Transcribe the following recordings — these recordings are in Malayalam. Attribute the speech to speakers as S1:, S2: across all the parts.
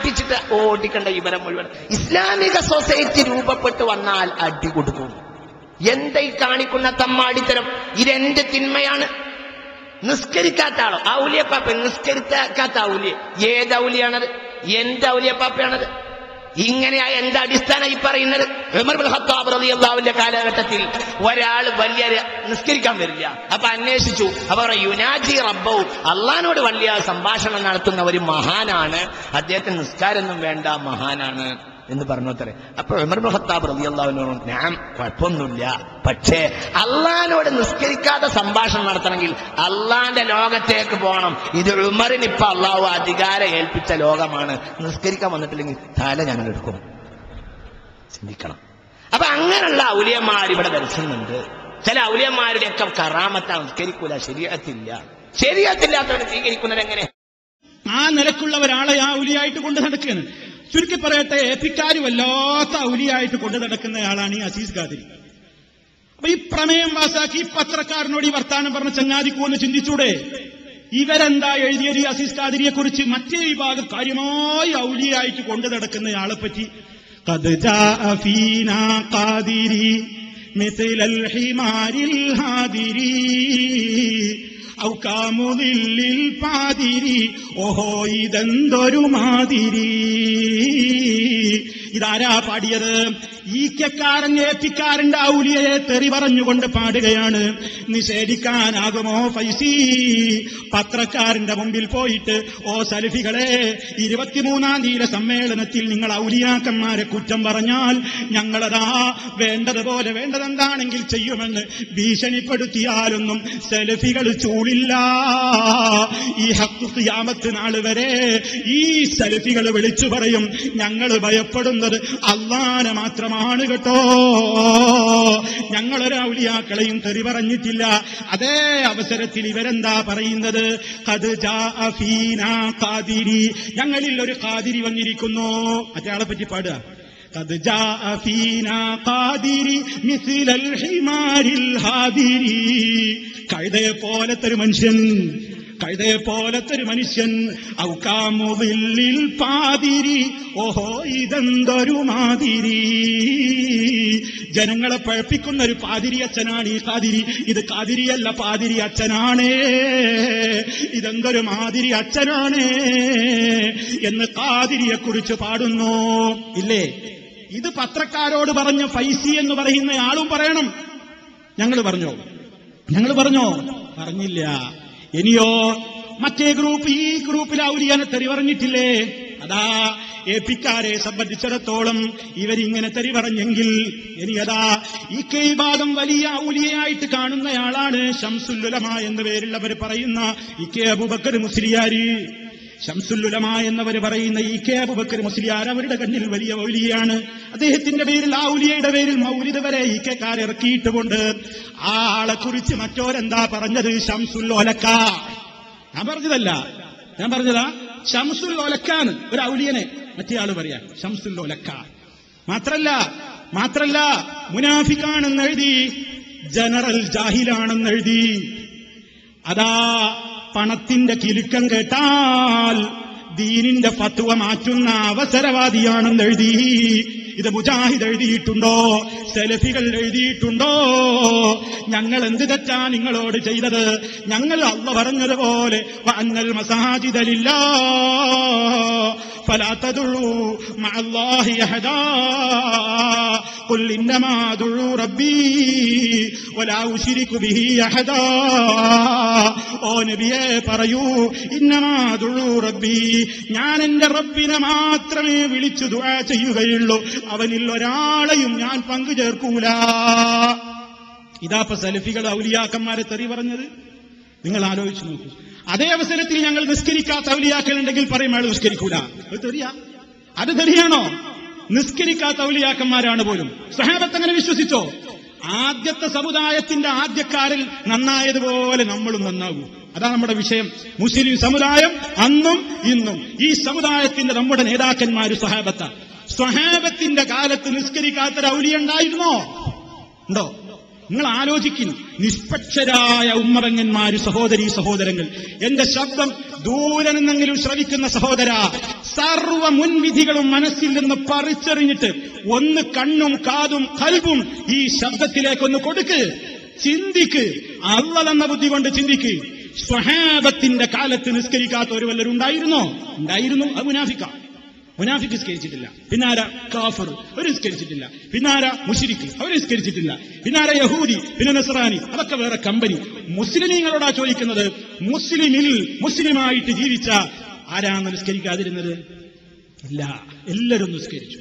S1: അടിച്ചിട്ട് ഓടിക്കണ്ട ഇവരെ മുഴുവൻ. ഇസ്ലാമിക സൊസൈറ്റി രൂപപ്പെട്ട് വന്നാൽ അടി കൊടുക്കും. എന്തായി കാണിക്കുന്ന തമ്മാടിത്തരം? ഇതെന്റെ തിന്മയാണ്. നിസ്കരിക്കാത്ത ആളോ? ഔലിയപ്പാപ്പ നിസ്കരിക്കാത്ത ഔലിയ. ഏത് ഔലിയാണത്? എന്റെ ഔലിയപ്പാപ്പയാണത്? ഇങ്ങനെയാ എന്താ അടിസ്ഥാന ഈ പറയുന്നത്? ഉമർ ബിൻ ഖത്താബ് റളിയല്ലാഹുവിന്റെ കാലഘട്ടത്തിൽ ഒരാൾ വലിയ നിസ്കരിക്കാൻ വരില്ല. അപ്പൊ അന്വേഷിച്ചു. അവർ യുനാജി റബ്ബവും അള്ളഹാനോട് വലിയ സംഭാഷണം നടത്തുന്ന ഒരു മഹാനാണ്. അദ്ദേഹത്തിന് നിസ്കാരമൊന്നും വേണ്ട മഹാനാണ്. എന്ന് പറഞ്ഞോത്തരെ അപ്പൊ ഉമർ ബിൻ ഖത്താബ് അള്ളാഹുവിനോട് ഞാൻ കുഴപ്പമൊന്നുമില്ല. പക്ഷേ അള്ളഹാനോട് നിസ്കരിക്കാതെ സംഭാഷണം നടത്തണമെങ്കിൽ അള്ളാന്റെ ലോകത്തേക്ക് പോകണം. ഇത് ഉമറിന് ഇപ്പൊ അള്ളാഹു അധികാരം ഏൽപ്പിച്ച ലോകമാണ്. നിസ്കരിക്കാൻ വന്നിട്ടില്ലെങ്കിൽ തല ഞങ്ങൾ എടുക്കും. ചിന്തിക്കണം. അപ്പൊ അങ്ങനെയുള്ള ഔലിയന്മാർ ഇവിടെ ദർശനമുണ്ട് ചില ഔലിയന്മാരുടെയൊക്കെ കറാമത്ത നിസ്കരിക്കൂല ശരീരത്തില്ല ശരീരത്തില്ലാത്തവരെ സ്വീകരിക്കുന്നത് എങ്ങനെ
S2: ആ നിലക്കുള്ള ഒരാളെ ആ ഉലിയായിട്ട് കൊണ്ട് നടക്കുകയാണ്. ചുരുക്കി പറയട്ടെ ഏപ്പിക്കാര് വല്ലാത്ത ഔലിയായിട്ട് കൊണ്ട് നടക്കുന്നയാളാണ് ഈ അസീസ് ഖാദിരി അപ്പൊ ഈ പ്രമേയം പാസാക്കി ഈ പത്രക്കാരനോട് ഈ വർത്താനം പറഞ്ഞ ചങ്ങാതിക്കുമെന്ന് ചിന്തിച്ചൂടെ ഇവരെന്താ എഴുതിയത് ഈ അസീസ് ഖാദിരിയെ കുറിച്ച് മറ്റേ വിഭാഗം കാര്യമായി ഔലിയായിട്ട് കൊണ്ട് നടക്കുന്നയാളെ പറ്റി قد جاء فينا قادري مثل الحمار الهادري ഔ കാമുതില്ലിൽ പാതിരി. ഓഹോ ഇതെന്തൊരു മാതിരി. ഇതാരാ പാടിയത്? ഈക്കക്കാരൻ ഏപ്പിക്കാരന്റെ ഔലിയയെ തെറി പറഞ്ഞുകൊണ്ട് പാടുകയാണ്. നിഷേധിക്കാനാകുമോ ഫൈസി? പത്രക്കാരന്റെ മുമ്പിൽ പോയിട്ട് ഓ സലഫികളെ ഇരുപത്തിമൂന്നാം തീയതി സമ്മേളനത്തിൽ നിങ്ങൾ ഔലിയാക്കന്മാരെ കുറ്റം പറഞ്ഞാൽ ഞങ്ങളതാ വേണ്ടതുപോലെ വേണ്ടതെന്താണെങ്കിൽ ചെയ്യുമെന്ന് ഭീഷണിപ്പെടുത്തിയാലൊന്നും സെൽഫികൾ ചൂടില്ല ഈ ഹക്ക് ഖിയാമത്ത് നാൾ വരെ ഈ സെൽഫികൾ വിളിച്ചു പറയും ഞങ്ങൾ ഭയപ്പെടുന്നത് അള്ളാനെ മാത്രമാണ് കേട്ടോ ഞങ്ങളൊരു ഔലിയാക്കളെയും തെറി പറഞ്ഞിട്ടില്ല അതേ അവസരത്തിൽ ഇവരെന്താ പറയുന്നത് "ഖദ് ജാഅ ഫീനാ ഖാദിരി ഞങ്ങളിൽ ഒരു ഖാദിരി വന്നിരിക്കുന്നു മറ്റേ ആളെ പറ്റി പാടുക قد جاء فينا قادري مثل الحمار الهادري കഴുതയെ പോലത്തെ ഒരു മനുഷ്യൻ കഴുതയെ പോലത്തെ ഒരു മനുഷ്യൻ ഔക്കാമുവില്ലിൽ പാതിരി ഓഹോ ഇതെന്തൊരു മാതിരി. ജനങ്ങളെ പഴപ്പിക്കുന്ന ഒരു പാതിരി അച്ഛനാണ് ഈ കാതിരി ഇത് കാതിരിയല്ല പാതിരി അച്ഛനാണേ. ഇതെന്തൊരു മാതിരി അച്ഛനാണേ എന്ന് കാതിരിയെ കുറിച്ച് പാടുന്നു. ഇല്ലേ? ഇത് പത്രക്കാരോട് പറഞ്ഞ ഫൈസി എന്ന് പറയുന്ന ആളും പറയണം. ഞങ്ങൾ പറഞ്ഞോ? ഞങ്ങൾ പറഞ്ഞോ? പറഞ്ഞില്ല. ഇനിയോ മറ്റേ ഗ്രൂപ്പ് ഈ ഗ്രൂപ്പിൽ ഔലിയാനെ തെറി പറഞ്ഞിട്ടില്ലേ അതാ ഏപ്പിക്കാരെ സംബന്ധിച്ചിടത്തോളം ഇവരിങ്ങനെ തെറി പറഞ്ഞെങ്കിൽ ഇനി അതാ ഈ കൈഭാഗം വലിയ ഔലിയായിട്ട് കാണുന്നയാളാണ് ഷംസുല്ലുലമ എന്ന പേരുള്ളവർ പറയുന്ന ഇക്കെ അബുബക്കർ മുസ്ലിയാരി. ഷംസുല്ലുലമ എന്നവർ പറയുന്ന ഈ കെ അബുബക്കർ മുസ്ലിയാർ അവരുടെ കണ്ണിൽ വലിയ ഔലിയാണ്. അദ്ദേഹത്തിന്റെ പേരിൽ ആ ഉലിയയുടെ പേരിൽ മൗലിദ് വരെ ഈ കെക്കാർ ഇറക്കിയിട്ടുമുണ്ട് ആ ആളെ കുറിച്ച് മറ്റോരെന്താ പറഞ്ഞത്? ഷംസുൽ ഞാൻ പറഞ്ഞതല്ല. ഞാൻ പറഞ്ഞതാ ഷംസുൽ ഒരു ഔലിയനെ. മറ്റേ ആൾ പറയാ ഷംസുൽ മാത്രല്ല മാത്രല്ല മുനാഫിക്കാണെന്ന് എഴുതി ജനറൽ ജാഹിലാണെന്ന് എഴുതി അതാ പണത്തിന്റെ കിലുക്കം കേട്ടാൽ ദീനിന്റെ ഫത്വ മാറ്റുന്ന അവസരവാദിയാണെന്ന് എഴുതി. ഇത് മുജാഹിദ് എഴുതിയിട്ടുണ്ടോ? സെലഫികൾ എഴുതിയിട്ടുണ്ടോ? ഞങ്ങൾ എന്ത് തെറ്റാ നിങ്ങളോട് ചെയ്തത്? ഞങ്ങൾ അള്ള പറഞ്ഞതുപോലെ അന്നൽ മസാജിദലില്ല فلا تدعوا مع الله أحدا قل إنما أدعو ربي ولا أشرك به أحدا ഓ നബിയെ പറയൂ ഇന്നമാ ദുഴു റബ്ബി ഞാൻ എന്റെ റബ്ബിനെ മാത്രമേ വിളിച്ചു ദുആ ചെയ്യുകയുള്ളൂ അവനിൽ ഒരാളെയും ഞാൻ പങ്കു ചേർക്കൂല ഇതാപ്പ സലഫികൾ ഔലിയാക്കന്മാരെ തെറി പറഞ്ഞത് നിങ്ങൾ ആലോചിച്ചു നോക്കൂ അതേ അവസരത്തിൽ ഞങ്ങൾ നിസ്കരിക്കാത്ത ഔലിയാക്കൾ ഉണ്ടെങ്കിൽ പറയും അയാൾ നിസ്കരിക്കൂല. അത് തെറിയാ. അത് തെറിയാണോ? നിസ്കരിക്കാത്ത ഔലിയാക്കന്മാരാണ് പോലും. സഹാബത്ത് അങ്ങനെ വിശ്വസിച്ചോ? ആദ്യത്തെ സമുദായത്തിന്റെ ആദ്യക്കാരിൽ നന്നായതുപോലെ നമ്മളും നന്നാകൂ. അതാണ് നമ്മുടെ വിഷയം. മുസ്ലിം സമുദായം അന്നും ഇന്നും ഈ സമുദായത്തിന്റെ നമ്മുടെ നേതാക്കന്മാര് സഹാബത്ത. സ്വഹാബത്തിന്റെ കാലത്ത് നിസ്കരിക്കാത്തൊരു ഔലിയ ഉണ്ടായിരുന്നോ? ഉണ്ടോ? നിങ്ങൾ ആലോചിക്കുന്നു നിഷ്പക്ഷരായ ഉമ്മറങ്ങന്മാര് സഹോദരി സഹോദരങ്ങൾ. എന്റെ ശബ്ദം ദൂരെ നിന്നെങ്കിലും ശ്രവിക്കുന്ന സഹോദര സർവ മുൻവിധികളും മനസ്സിൽ നിന്ന് പറിച്ചെറിഞ്ഞിട്ട് ഒന്ന് കണ്ണും കാതും കൽവും ഈ ശബ്ദത്തിലേക്കൊന്ന് കൊടുക്ക്. ചിന്തിക്ക്. അവളെന്ന ബുദ്ധി കൊണ്ട് ചിന്തിക്ക്. സ്വഹാബത്തിന്റെ കാലത്ത് നിസ്കരിക്കാത്ത ഒരു വല്ലരും ഉണ്ടായിരുന്നോ ഉണ്ടായിരുന്നു. അത് മുനാഫിക്കാം. മുനാഫിക്ക് നിസ്കരിച്ചിട്ടില്ല. പിന്നാര കാഫർ അവർ നിസ്കരിച്ചിട്ടില്ല. പിന്നാര മുഷിരിക്ക് അവർ നിസ്കരിച്ചിട്ടില്ല. പിന്നാര യഹൂദി പിന്നെ നസറാനി അതൊക്കെ വേറെ കമ്പനി. മുസ്ലിമീങ്ങളോടാ ചോദിക്കുന്നത് മുസ്ലിമിൽ മുസ്ലിമായിട്ട് ജീവിച്ച ആരാണ് നിസ്കരിക്കാതിരുന്നത്? ഇല്ല എല്ലാരും നിസ്കരിച്ചു.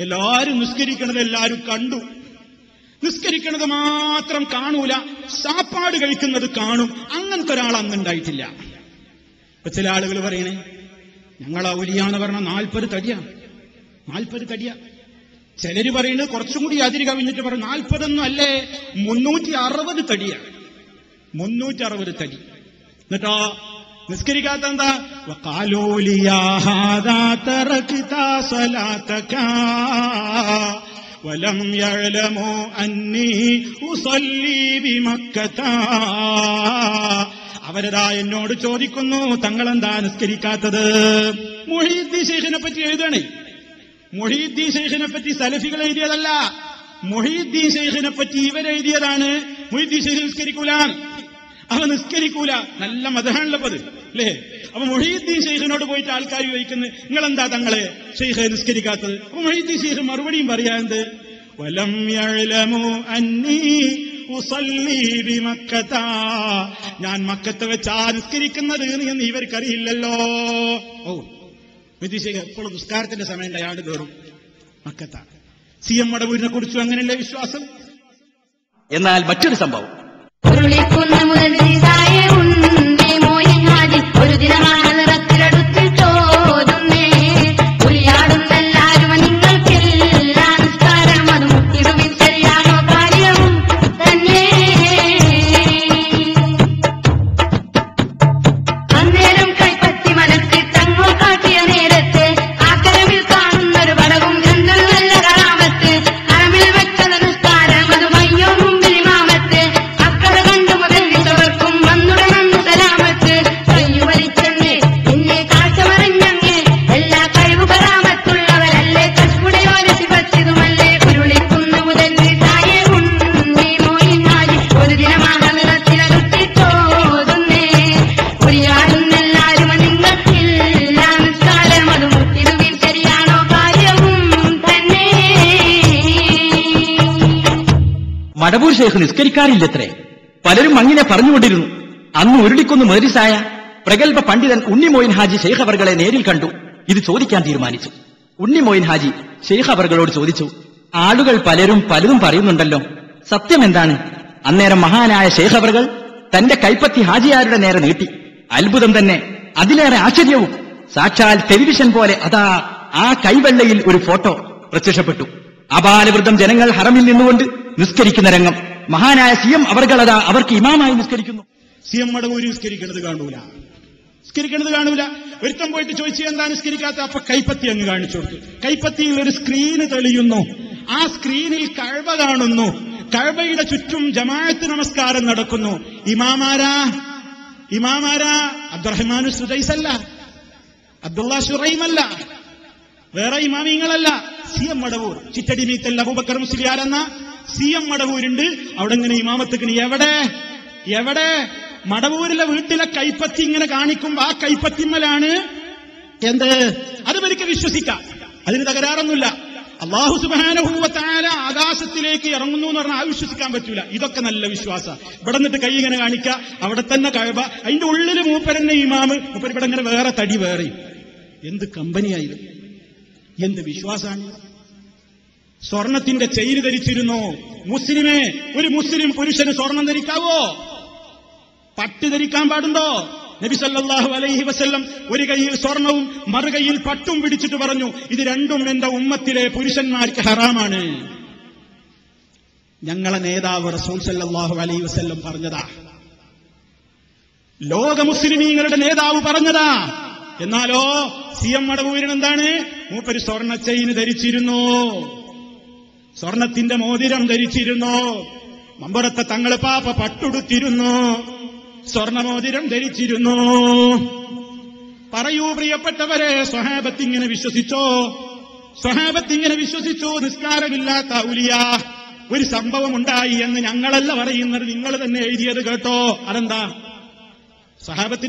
S2: എല്ലാരും നിസ്കരിക്കണത് എല്ലാരും കണ്ടു. നിസ്കരിക്കണത് മാത്രം കാണൂല സാപ്പാട് കഴിക്കുന്നത് കാണും. അങ്ങനത്തെ ഒരാൾ അന്നുണ്ടായിട്ടില്ല ചില ആളുകൾ പറയണേ ഞങ്ങൾ ഔലിയാന്ന് പറഞ്ഞ നാൽപ്പത് തടിയാണ് നാൽപ്പത് തടിയാ. ചിലര് പറയുന്നത് കുറച്ചും കൂടി അതിര് കവിഞ്ഞിട്ട് പറയും നാൽപ്പതൊന്നും അല്ലേ? മുന്നൂറ്റി അറുപത് തടിയാണ് മുന്നൂറ്റി അറുപത് തടി. എന്നിട്ടോ നിസ്കരിക്കാത്ത എന്താ? ബിമക്കത്ത അവരതാ എന്നോട് ചോദിക്കുന്നു തങ്ങളെന്താ നിസ്കരിക്കാത്തത്? മൊഹീദ്ദി ശേഖിനെ പറ്റി എഴുതണേ മൊഹീദ്ദി ശേഖിനെ പറ്റി സലഫികൾ എഴുതിയതല്ല. മൊഹീദ്ദീൻ ശേഖിനെ പറ്റി ഇവരെഴുതിയതാണ് മൊഹീദ്ദീൻ ശേഖ് നിസ്കരിക്കൂല. അവ നിസ്കരിക്കൂല. നല്ല മതമാണുള്ളത് അല്ലേ? അപ്പൊ മൊഹീദ്ദീൻ ശേഖിനോട് പോയിട്ട് ആൾക്കാർ ചോദിക്കുന്നത് നിങ്ങൾ എന്താ തങ്ങളെ ഷെയ്ഖ് നിസ്കരിക്കാത്തത്? അപ്പൊ മൊഹീദ്ദീൻ ശേഖ് മറുപടിയും പറയാണ്ട് വലം ഞാൻ മക്കത്ത് വെച്ചാ നിസ്കരിക്കുന്നത് എന്ന് ഇവർക്കറിയില്ലല്ലോ. ഓ വിദ്യശേഖർ എപ്പോഴും നിസ്കാരത്തിന്റെ സമയം അയാൾ കയറും. മക്കത്ത. സി എം മടവൂരിനെ കുറിച്ചും അങ്ങനെയല്ലേ വിശ്വാസം?
S3: എന്നാൽ മറ്റൊരു സംഭവം.
S4: ഒരു ദിനമാണ്
S3: മടവൂർ ശേഖ് നിസ്കരിക്കാറില്ലത്രേ. പലരും അങ്ങനെ പറഞ്ഞുകൊണ്ടിരുന്നു. അന്ന് ഉരുളിക്കൊന്ന് മേരിസായ പ്രഗത്ഭ പണ്ഡിതൻ ഉണ്ണിമോയിൻ ഹാജി ഷെയ്ഖ് അവർകളെ നേരിൽ കണ്ടു. ഇത് ചോദിക്കാൻ തീരുമാനിച്ചു. ഉണ്ണിമോയിൻ ഹാജി ഷെയ്ഖ് അവർകളോട് ചോദിച്ചു ആളുകൾ പലരും പലതും പറയുന്നുണ്ടല്ലോ. സത്യം എന്താണ്? അന്നേരം മഹാനായ ഷെയ്ഖ് അവർകൾ തന്റെ കൈപ്പത്തി ഹാജിയാരുടെ നേരെ നീട്ടി. അത്ഭുതം തന്നെ. അതിലേറെ ആശ്ചര്യവും. സാക്ഷാൽ ടെലിവിഷൻ പോലെ അതാ ആ കൈവെള്ളയിൽ ഒരു ഫോട്ടോ പ്രത്യക്ഷപ്പെട്ടു. അപാലവൃദ്ധം ജനങ്ങൾ ഹറമിൽ നിന്നുകൊണ്ട് നിസ്കരിക്കുന്ന രംഗം. മഹാനായ സി എം അവർകളതാ അവർക്ക് ഇമാമായി നിസ്കരിക്കുന്നു.
S2: സി എം മടവൂരി നിസ്കരിക്കുന്നത് കാണൂല. നിസ്കരിക്കണത് കാണൂല. ഒരുത്തം പോയിട്ട് ചോദിച്ചു എന്താ നിസ്കരിക്കാത്ത? അപ്പൊ കൈപ്പത്തി അങ്ങ് കാണിച്ചു കൊടുത്തു. കൈപ്പത്തിയിൽ ഒരു സ്ക്രീന് തെളിയുന്നു. ആ സ്ക്രീനിൽ കഴവ കാണുന്നു. കഴവയുടെ ചുറ്റും ജമാഅത്ത് നമസ്കാരം നടക്കുന്നു. ഇമാമാരാ? ഇമാമാരാ? അബ്ദുറഹ്മാനു സുജൈസല്ല അബ്ദുള്ള ഷുറൈമല്ല. വേറെ ഇമാമിങ്ങളല്ല. C M Madavoor. Chittadi Meethal Abubakar മുസ്ലിയാരെന്ന സി എം മടവൂരുണ്ട്. അവിടെ ഇങ്ങനെ ഇമാമത്തിക്കണി എവിടെ? എവിടെ? മടവൂരിലെ വീട്ടിലെ കൈപ്പത്തി ഇങ്ങനെ കാണിക്കുമ്പോ ആ കൈപ്പത്തിമ്മലാണ്. എന്ത്? അത് ഇവർക്ക് വിശ്വസിക്കാം. അതിന് തകരാറൊന്നുമില്ല. അള്ളാഹു സുബാനഹൂവത്താല ആകാശത്തിലേക്ക് ഇറങ്ങുന്നു എന്ന് പറഞ്ഞാൽ വിശ്വസിക്കാൻ പറ്റൂല. ഇതൊക്കെ നല്ല വിശ്വാസ. ഇവിടെ നിന്നിട്ട് കൈ ഇങ്ങനെ കാണിക്കുക അവിടെ തന്നെ കഴിവ. അതിന്റെ ഉള്ളിൽ മൂപ്പരന്നെ ഇമാമ്. മൂപ്പര് ഇവിടെ ഇങ്ങനെ വേറെ തടി വേറെ എന്ത് കമ്പനിയായിരുന്നു എന്ത് വിശ്വാസാണ് സ്വർണത്തിന്റെ ചെയിന് ധരിച്ചിരുന്നു. മുസ്ലിമേ ഒരു മുസ്ലിം പുരുഷന് സ്വർണം ധരിക്കാവോ? പട്ട് ധരിക്കാൻ പാടുണ്ടോ? നബി സല്ലല്ലാഹു അലൈഹി വസ്ല്ലം ഒരു കൈയിൽ സ്വർണവും മറുകൈയിൽ പട്ടും പിടിച്ചിട്ട് പറഞ്ഞു ഇത് രണ്ടും എന്റെ ഉമ്മത്തിലെ പുരുഷന്മാർക്ക് ഹറാമാണ്. ഞങ്ങളെ നേതാവ് റസൂൽ സല്ലാഹു അലൈഹി വസ്ല്ലം പറഞ്ഞതാ. ലോക മുസ്ലിമീങ്ങളുടെ നേതാവ് പറഞ്ഞതാ. എന്നാലോ സി എം മടവൂരിന് എന്താണ് മൂപ്പര് സ്വർണ ചെയിന് ധരിച്ചിരുന്നു. സ്വർണത്തിന്റെ മോതിരം ധരിച്ചിരുന്നു. മമ്പുറത്തെ തങ്ങളെ പാപ്പ പട്ടുടുത്തിരുന്നു. സ്വർണമോതിരം ധരിച്ചിരുന്നു. പറയൂ പ്രിയപ്പെട്ടവരെ സ്വഹാബത്തിങ്ങനെ വിശ്വസിച്ചോ? സ്വഹാബത്തിങ്ങനെ വിശ്വസിച്ചു? നിസ്കാരമില്ലാത്ത ഔലിയ ഒരു സംഭവം ഉണ്ടായി എന്ന് ഞങ്ങളല്ല പറയുന്നത്. നിങ്ങൾ തന്നെ എഴുതിയത് കേട്ടോ. അതെന്താ? സഹാബത്തിന്